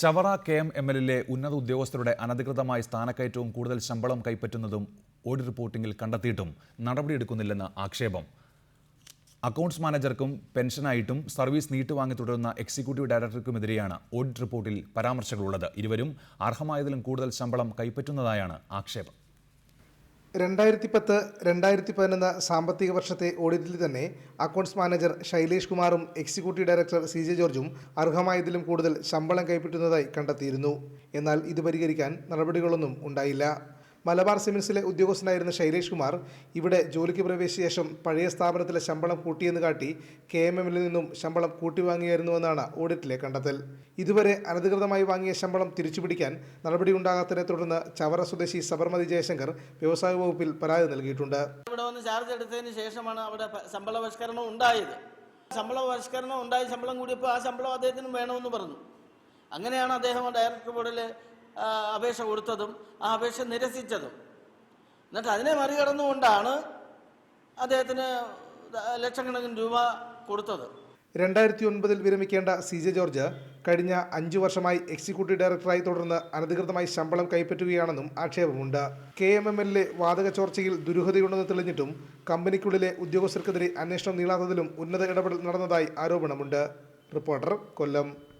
Chavara K M M എല്ലിലെ ഉന്നത ഉദ്യോഗസ്ഥരുടെ അനധികൃതമായ സ്ഥാനക്കയറ്റവും കൂടുതൽ ശമ്പളം കൈപ്പറ്റുന്നതും ഓഡിറ്റ് റിപ്പോർട്ടിംഗിൽ കണ്ടെത്തിയിട്ടും നടപടിയെടുക്കുന്നില്ലെന്ന് ആക്ഷേപം. അക്കൗണ്ട്സ് മാനേജർക്കും പെൻഷനായിട്ടും സർവീസ് നീട്ടുവാങ്ങി തുടരുന്ന എക്സിക്യൂട്ടീവ് ഡയറക്ടർക്കുമെതിരെയാണ് ഓഡിറ്റ് റിപ്പോർട്ടിൽ പരാമർശങ്ങളുള്ളത്. ഇരുവരും അർഹമായതിലും കൂടുതൽ ശമ്പളം കൈപ്പറ്റുന്നതായാണ് ആക്ഷേപം. രണ്ടായിരത്തി പത്ത് രണ്ടായിരത്തി പതിനൊന്ന് സാമ്പത്തിക വർഷത്തെ ഓഡിറ്റിൽ തന്നെ അക്കൗണ്ട്സ് മാനേജർ ശൈലേഷ് കുമാറും എക്സിക്യൂട്ടീവ് ഡയറക്ടർ സി ജെ ജോർജും അർഹമായതിലും കൂടുതൽ ശമ്പളം കൈപ്പറ്റുന്നതായി കണ്ടെത്തിയിരുന്നു. എന്നാൽ ഇത് പരിഹരിക്കാൻ നടപടികളൊന്നും ഉണ്ടായില്ല. മലബാർ സിമൻസിലെ ഉദ്യോഗസ്ഥനായിരുന്ന ശൈലേഷ് കുമാർ ഇവിടെ ജോലിക്ക് പ്രവേശിച്ച ശേഷം പഴയ സ്ഥാപനത്തിലെ ശമ്പളം കൂട്ടിയെന്ന് കാട്ടി കെ എം എമ്മിൽ നിന്നും ശമ്പളം കൂട്ടിവാങ്ങിയായിരുന്നുവെന്നാണ് ഓഡിറ്റിലെ കണ്ടെത്തൽ. ഇതുവരെ അനധികൃതമായി വാങ്ങിയ ശമ്പളം തിരിച്ചുപിടിക്കാൻ നടപടിയുണ്ടാകാത്തതിനെ തുടർന്ന് ചവറ സ്വദേശി സബർമതി ജയശങ്കർ വ്യവസായ വകുപ്പിൽ പരാതി നൽകിയിട്ടുണ്ട്. ഇവിടെ വന്ന് ചാർജ് എടുത്തതിന് ശേഷമാണ് അവിടെ ശമ്പള പരിഷ്കരണം ഉണ്ടായത്. ശമ്പള പരിഷ്കരണം ഉണ്ടായി ശമ്പളം കൂടിയപ്പോൾ ആ ശമ്പളം അദ്ദേഹത്തിന് വേണമെന്ന് പറഞ്ഞു. അങ്ങനെയാണ് അദ്ദേഹം ഡയറക്ടർ ബോർഡിൽ അപേക്ഷ കൊടുത്തതും ആ അപേക്ഷ നിരസിച്ചതും. എന്നിട്ട് അതിനെ മറികടന്നുകൊണ്ടാണ് അദ്ദേഹത്തിന് ലക്ഷക്കണക്കിന് രൂപ കൊടുത്തത്. രണ്ടായിരത്തി ഒൻപതിൽ വിരമിക്കേണ്ട സി ജെ ജോർജ് കഴിഞ്ഞ അഞ്ചു വർഷമായി എക്സിക്യൂട്ടീവ് ഡയറക്ടറായി തുടർന്ന് അനധികൃതമായി ശമ്പളം കൈപ്പറ്റുകയാണെന്നും ആക്ഷേപമുണ്ട്. കെ എം എം എല്ലിലെ വാതക ചോർച്ചയിൽ ദുരൂഹതയുണ്ടെന്ന് തെളിഞ്ഞിട്ടും കമ്പനിക്കുള്ളിലെ ഉദ്യോഗസ്ഥർക്കെതിരെ അന്വേഷണം നീളാത്തതിലും ഉന്നത ഇടപെടൽ നടന്നതായി ആരോപണമുണ്ട്. റിപ്പോർട്ടർ കൊല്ലം.